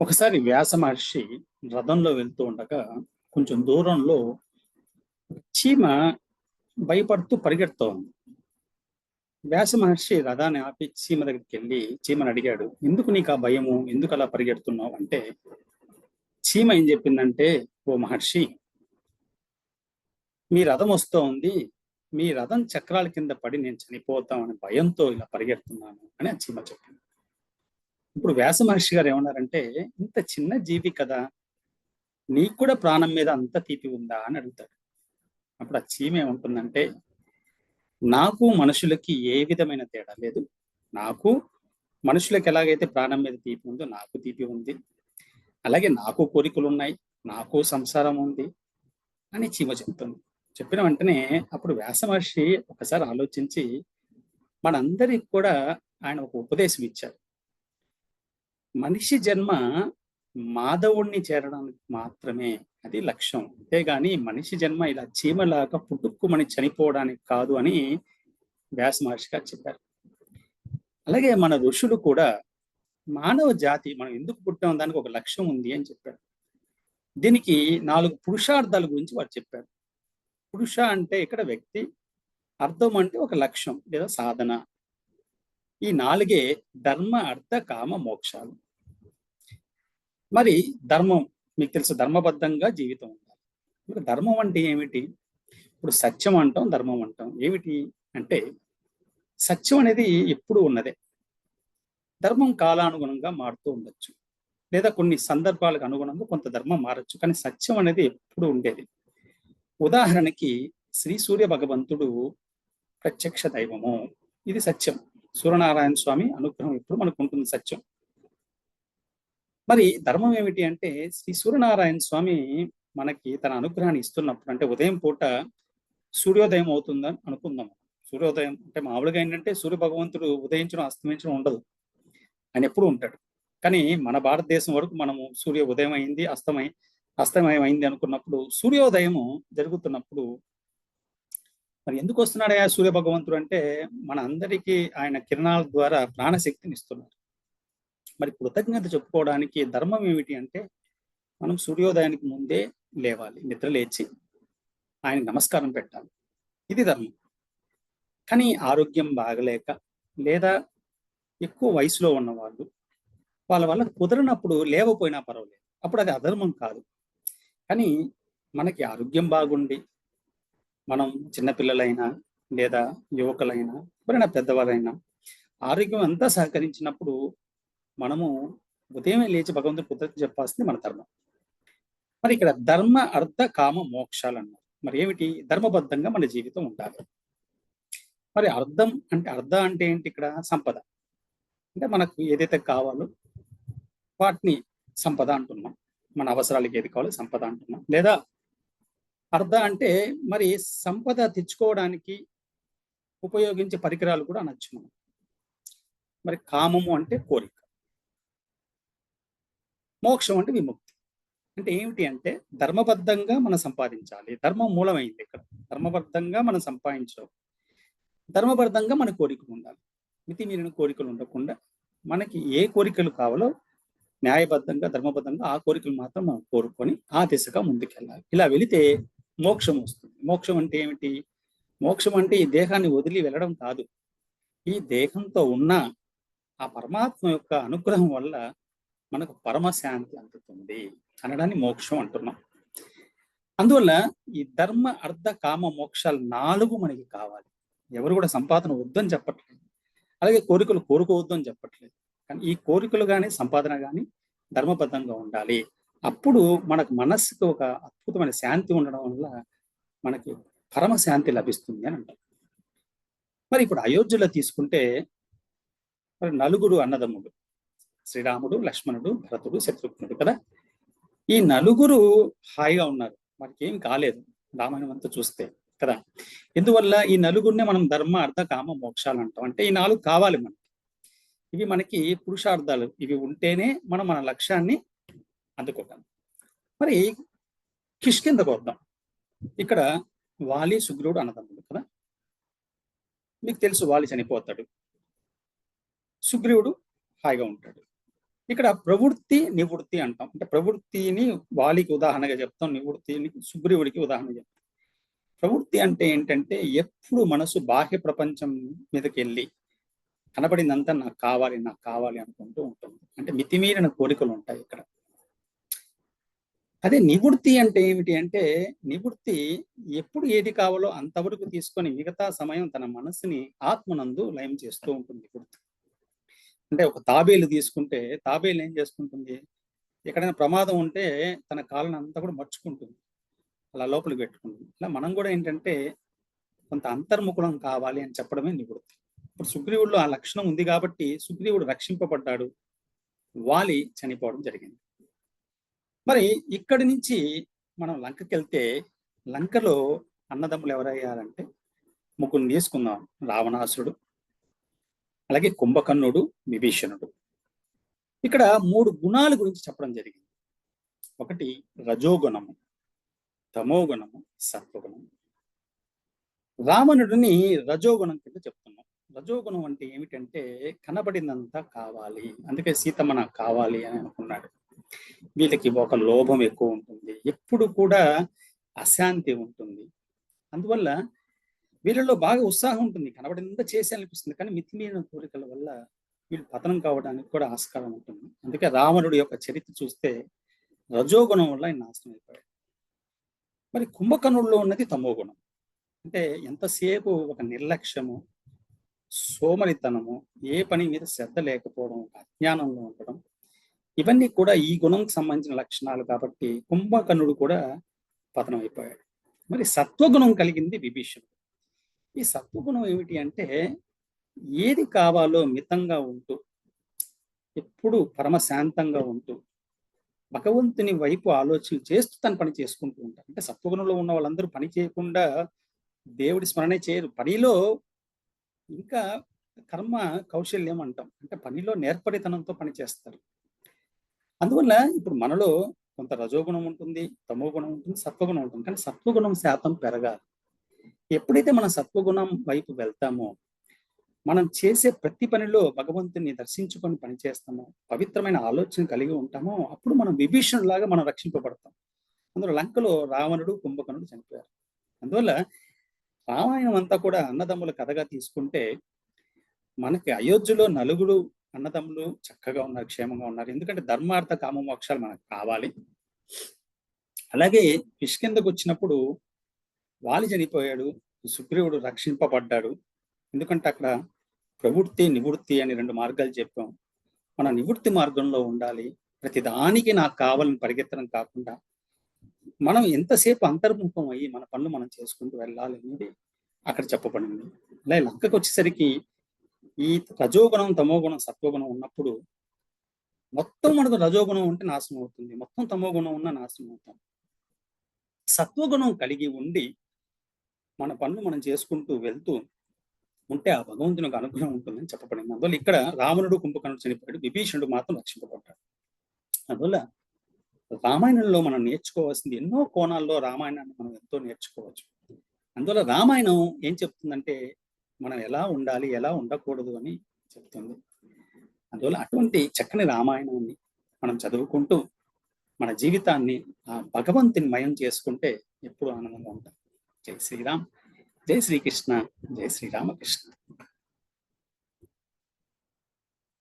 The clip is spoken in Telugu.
ఒకసారి వ్యాస మహర్షి రథంలో వెళ్తూ ఉండగా కొంచెం దూరంలో చీమ భయపడుతూ పరిగెడుతోంది. వ్యాస మహర్షి రథాన్ని ఆపి చీమ దగ్గరికి వెళ్ళి చీమని అడిగాడు ఎందుకు నీకు ఆ భయము? ఎందుకు అలా పరిగెడుతున్నావు? అంటే చీమ ఏం చెప్పిందంటే ఓ మహర్షి మీ రథం వస్తోంది మీ రథం చక్రాల కింద పడి నేను చనిపోతామని భయంతో ఇలా పరిగెడుతున్నాను అని ఆ చీమ చెప్పింది. ఇప్పుడు వ్యాస మహర్షి గారు ఏమన్నారంటే ఇంత చిన్న జీవి కదా నీకు కూడా ప్రాణం మీద అంత తీపి ఉందా? అని అడుగుతాడు. అప్పుడు ఆ చీమ ఏముంటుందంటే నాకు మనుషులకి ఏ విధమైన తేడా లేదు. నాకు మనుషులకు ఎలాగైతే ప్రాణం మీద తీపి ఉందో నాకు తీపి ఉంది. అలాగే నాకు కోరికలు ఉన్నాయి నాకు సంసారం ఉంది అని చీమ చెప్తుంది. చెప్పిన వెంటనే అప్పుడు వ్యాస మహర్షి ఒకసారి ఆలోచించి మనందరికి కూడా ఆయన ఒక ఉపదేశం ఇచ్చారు. మనిషి జన్మ మాధవుణ్ణి చేరడానికి మాత్రమే అది లక్ష్యం. అంతేగాని మనిషి జన్మ ఇలా చీమలాగా పుట్టుక్కుమని చనిపోవడానికి కాదు అని వ్యాస మహర్షి గారు చెప్పారు. అలాగే మన ఋషులు కూడా మానవ జాతి మనం ఎందుకు పుట్టాం దానికి ఒక లక్ష్యం ఉంది అని చెప్పారు. దీనికి నాలుగు పురుషార్థాల గురించి వారు చెప్పారు. పురుష అంటే ఇక్కడ వ్యక్తి అర్థం అంటే ఒక లక్ష్యం లేదా సాధన. ఈ నాలుగే ధర్మ అర్థ కామ మోక్షాలు. మరి ధర్మం మీకు తెలుసు ధర్మబద్ధంగా జీవితం ఉండాలి. ధర్మం అంటే ఏమిటి? ఇప్పుడు సత్యం అంటాం ధర్మం అంటాం. ఏమిటి అంటే సత్యం అనేది ఎప్పుడు ఉన్నదే. ధర్మం కాలానుగుణంగా మారుతూ ఉండొచ్చు. లేదా కొన్ని సందర్భాలకు అనుగుణంగా కొంత ధర్మం మారచ్చు. కానీ సత్యం అనేది ఎప్పుడు ఉండేది. ఉదాహరణకి శ్రీ సూర్య భగవంతుడు ప్రత్యక్ష దైవము. ఇది సత్యం. సూర్యనారాయణ స్వామి అనుగ్రహం ఎప్పుడు మనకు ఉంటుంది సత్యం? మరి ధర్మం ఏమిటి అంటే శ్రీ సూర్యనారాయణ స్వామి మనకి తన అనుగ్రహాన్ని ఇస్తున్నప్పుడు అంటే ఉదయం పూట సూర్యోదయం అవుతుందని అనుకుందాం. సూర్యోదయం అంటే మామూలుగా ఏంటంటే సూర్య భగవంతుడు ఉదయించడం అస్తమించడం ఉండదు. ఆయన ఎప్పుడు ఉంటాడు. కానీ మన భారతదేశం వరకు మనము సూర్య ఉదయం అయింది అస్తమై అస్తమయం అయింది అనుకున్నప్పుడు సూర్యోదయము జరుగుతున్నప్పుడు మరి ఎందుకు వస్తున్నాడు సూర్య భగవంతుడు అంటే మన అందరికీ ఆయన కిరణాల ద్వారా ప్రాణశక్తిని ఇస్తున్నారు మరి కృతజ్ఞత చెప్పుకోవడానికి ధర్మం ఏమిటి అంటే మనం సూర్యోదయానికి ముందే లేవాలి నిద్ర లేచి ఆయన నమస్కారం పెట్టాలి. ఇది ధర్మం. కానీ ఆరోగ్యం బాగలేక లేదా ఎక్కువ వయసులో ఉన్నవాళ్ళు వాళ్ళ వల్ల కుదరనప్పుడు లేవపోయినా పర్వాలేదు. అప్పుడు అది అధర్మం కాదు. కానీ మనకి ఆరోగ్యం బాగుండి మనం చిన్నపిల్లలైనా లేదా యువకులైనా ఎవరైనా పెద్దవాళ్ళైనా ఆరోగ్యం అంతా సహకరించినప్పుడు మనము ఉదయమే లేచి భగవంతుడు కుదరని చెప్పాల్సింది మన ధర్మం. మరి ఇక్కడ ధర్మ అర్థ కామ మోక్షాలు అన్నారు. మరి ఏమిటి? ధర్మబద్ధంగా మన జీవితం ఉండాలి. మరి అర్థం అంటే అర్థ అంటే ఏంటి ఇక్కడ? సంపద. అంటే మనకు ఏదైతే కావాలో వాటిని సంపద అంటున్నాం. మన అవసరాలకి ఏది కావాలో సంపద అంటున్నాం. లేదా అర్థ అంటే మరి సంపద తెచ్చుకోవడానికి ఉపయోగించే పరికరాలు కూడా అనొచ్చు మనం. మరి కామము అంటే కోరిక. మోక్షం అంటే విముక్తి. అంటే ఏమిటి అంటే ధర్మబద్ధంగా మనం సంపాదించాలి. ధర్మం మూలమైంది ఇక్కడ. ధర్మబద్ధంగా మనం సంపాదించడం. ధర్మబద్ధంగా మన కోరికలు ఉండాలి. మితిమీరిన కోరికలు ఉండకుండా మనకి ఏ కోరికలు కావాలో న్యాయబద్ధంగా ధర్మబద్ధంగా ఆ కోరికలు మాత్రం మనం కోరుకొని ఆ దిశగా ముందుకెళ్ళాలి. ఇలా వెళితే మోక్షం వస్తుంది. మోక్షం అంటే ఏమిటి? మోక్షం అంటే ఈ దేహాన్ని వదిలి వెళ్ళడం కాదు. ఈ దేహంతో ఉన్న ఆ పరమాత్మ యొక్క అనుగ్రహం వల్ల మనకు పరమశాంతి అందుతుంది అనడాన్ని మోక్షం అంటున్నాం. అందువల్ల ఈ ధర్మ అర్ధ కామ మోక్షాలు నాలుగు మనకి కావాలి. ఎవరు కూడా సంపాదన వద్దని చెప్పట్లేదు. అలాగే కోరికలు కోరుకోవద్దు అని చెప్పట్లేదు. కానీ ఈ కోరికలు కానీ సంపాదన కానీ ధర్మబద్ధంగా ఉండాలి. అప్పుడు మనకు మనస్సుకు ఒక అద్భుతమైన శాంతి ఉండడం వల్ల మనకి పరమ శాంతి లభిస్తుంది అని అంటారు. మరి ఇప్పుడు అయోధ్యలో తీసుకుంటే మరి నలుగురు అన్నదమ్ముడు శ్రీరాముడు లక్ష్మణుడు భరతుడు శత్రుఘ్నుడు కదా? ఈ నలుగురు హాయిగా ఉన్నారు. వారికి ఏం కాలేదు. రామాయణం అంతా చూస్తే కదా? ఎందువల్ల ఈ నలుగురినే మనం ధర్మ అర్థ కామ మోక్షాలు అంటాం? అంటే ఈ నాలుగు కావాలి మనకి. ఇవి మనకి పురుషార్థాలు. ఇవి ఉంటేనే మనం మన లక్ష్యాన్ని అందుకోగలం. మరి కిష్కిందకు వద్దాం ఇక్కడ వాలి సుగ్రీవుడు అన్నదమ్ముడు కదా? మీకు తెలుసు వాలి చనిపోతాడు. సుగ్రీవుడు హాయిగా ఉంటాడు. ఇక్కడ ప్రవృత్తి నివృత్తి అంటాం. అంటే ప్రవృత్తిని వాలికి ఉదాహరణగా చెప్తాం నివృత్తిని సుగ్రీవుడికి ఉదాహరణ చెప్తాం. ప్రవృత్తి అంటే ఏంటంటే ఎప్పుడు మనసు బాహ్య ప్రపంచం మీదకి వెళ్ళి కనబడిందంతా నాకు కావాలి నాకు కావాలి అనుకుంటూ ఉంటుంది. అంటే మితిమీరిన కోరికలు ఉంటాయి ఇక్కడ. అదే నివృత్తి అంటే ఏమిటి అంటే నివృత్తి ఎప్పుడు ఏది కావాలో అంతవరకు తీసుకొని మిగతా సమయం తన మనసుని ఆత్మనందు లయం చేస్తూ ఉంటుంది నివృత్తి. అంటే ఒక తాబేలు తీసుకుంటే తాబేలు ఏం చేసుకుంటుంది? ఎక్కడైనా ప్రమాదం ఉంటే తన కాళ్ళని అంతా కూడా మర్చుకుంటుంది అలా లోపలికి పెట్టుకుంటుంది. ఇలా మనం కూడా ఏంటంటే కొంత అంతర్ముఖులం కావాలి అని చెప్పడమే నివృత్తి. ఇప్పుడు సుగ్రీవుడిలో ఆ లక్షణం ఉంది కాబట్టి సుగ్రీవుడు రక్షింపబడ్డాడు. వాలి చనిపోవడం జరిగింది. మరి ఇక్కడి నుంచి మనం లంకకి వెళ్తే లంకలో అన్నదమ్ములు ఎవరయ్యారంటే ముగ్గురు తీసుకుందాం. రావణాసురుడు అలాగే కుంభకర్ణుడు విభీషణుడు. ఇక్కడ మూడు గుణాల గురించి చెప్పడం జరిగింది. ఒకటి రజోగుణము తమోగుణము సత్వగుణము రావణుడిని రజోగుణం కింద చెప్తున్నాం. రజోగుణం అంటే ఏమిటంటే కనబడినంత కావాలి. అందుకే సీతమ్మ నాకు కావాలి అని అనుకున్నాడు. వీళ్ళకి ఒక లోభం ఎక్కువ ఉంటుంది. ఎప్పుడు కూడా అశాంతి ఉంటుంది. అందువల్ల వీళ్ళలో బాగా ఉత్సాహం ఉంటుంది. కనబడినంత చేసి అనిపిస్తుంది కానీ మితిమీరిన కోరికల వల్ల వీళ్ళు పతనం కావడానికి కూడా ఆస్కారం ఉంటుంది. అందుకే రావణుడి యొక్క చరిత్ర చూస్తే రజోగుణం వల్ల ఆయన నాశనం అయిపోయాడు. మరి కుంభకర్ణుడిలో ఉన్నది తమో గుణం అంటే ఎంతసేపు ఒక నిర్లక్ష్యము సోమరితనము ఏ పని మీద శ్రద్ధ లేకపోవడం అజ్ఞానంలో ఉండడం ఇవన్నీ కూడా ఈ గుణంకి సంబంధించిన లక్షణాలు కాబట్టి కుంభకర్ణుడు కూడా పతనం అయిపోయాడు. మరి సత్వగుణం కలిగింది విభీషణుడు. ఈ సత్వగుణం ఏమిటి అంటే ఏది కావాలో మితంగా ఉంటూ ఎప్పుడు పరమశాంతంగా ఉంటూ భగవంతుని వైపు ఆలోచన చేస్తూ తను పని చేసుకుంటూ ఉంటారు అంటే సత్వగుణంలో ఉన్న వాళ్ళందరూ పని చేయకుండా దేవుడి స్మరణ చేయరు. పనిలో ఇంకా కర్మ కౌశల్యం అంటాం. అంటే పనిలో నేర్పడితనంతో పని చేస్తారు. అందువల్ల ఇప్పుడు మనలో కొంత రజోగుణం ఉంటుంది తమో గుణం ఉంటుంది సత్వగుణం ఉంటుంది. కానీ సత్వగుణం శాతం పెరగాలి. ఎప్పుడైతే మనం సత్వగుణం వైపు వెళ్తామో మనం చేసే ప్రతి పనిలో భగవంతుని దర్శించుకొని పని చేస్తామో పవిత్రమైన ఆలోచన కలిగి ఉంటామో అప్పుడు మనం విభీషణులాగా మనం రక్షింపబడతాం. అందులో లంకలో రావణుడు కుంభకర్ణుడు చనిపోయారు. అందువల్ల రామాయణం అంతా కూడా అన్నదమ్ముల కథగా తీసుకుంటే మనకి అయోధ్యలో నలుగురు అన్నదమ్ములు చక్కగా ఉన్నారు క్షేమంగా ఉన్నారు. ఎందుకంటే ధర్మార్థ కామ మోక్షాలు మనకు కావాలి. అలాగే కిష్కిందకు వచ్చినప్పుడు వాలి చనిపోయాడు సుగ్రీవుడు రక్షింపబడ్డాడు. ఎందుకంటే అక్కడ ప్రవృత్తి నివృత్తి అని రెండు మార్గాలు చెప్పాం. మన నివృత్తి మార్గంలో ఉండాలి. ప్రతి దానికి నాకు కావాలని పరిగెత్తడం కాకుండా మనం ఎంతసేపు అంతర్ముఖం అయ్యి మన పనులు మనం చేసుకుంటూ వెళ్ళాలి అనేది అక్కడ చెప్పబడింది. ఇలా లంకకు వచ్చేసరికి ఈ రజోగుణం తమోగుణం సత్వగుణం ఉన్నప్పుడు మొత్తం మనకు రజోగుణం ఉంటే నాశనం అవుతుంది. మొత్తం తమోగుణం ఉన్న నాశనం అవుతాం. సత్వగుణం కలిగి ఉండి మన పనులు మనం చేసుకుంటూ వెళ్తూ ఉంటే ఆ భగవంతునికి అనుగ్రహం ఉంటుందని చెప్పబడింది. అందువల్ల ఇక్కడ రావణుడు కుంభకర్ణుడు చనిపోయాడు. విభీషణుడు మాత్రం రక్షింపబడ్డాడు. అందువల్ల రామాయణంలో మనం నేర్చుకోవాల్సింది ఎన్నో కోణాల్లో రామాయణాన్ని మనం ఎంతో నేర్చుకోవచ్చు. అందువల్ల రామాయణం ఏం చెప్తుందంటే మనం ఎలా ఉండాలి ఎలా ఉండకూడదు అని చెప్తుంది. అందువల్ల అటువంటి చక్కని రామాయణాన్ని మనం చదువుకుంటూ మన జీవితాన్ని ఆ భగవంతుని మయం చేసుకుంటే ఎప్పుడు ఆనందంగా ఉంటాం. జై శ్రీరామ్. జై శ్రీకృష్ణ. జై శ్రీరామకృష్ణ.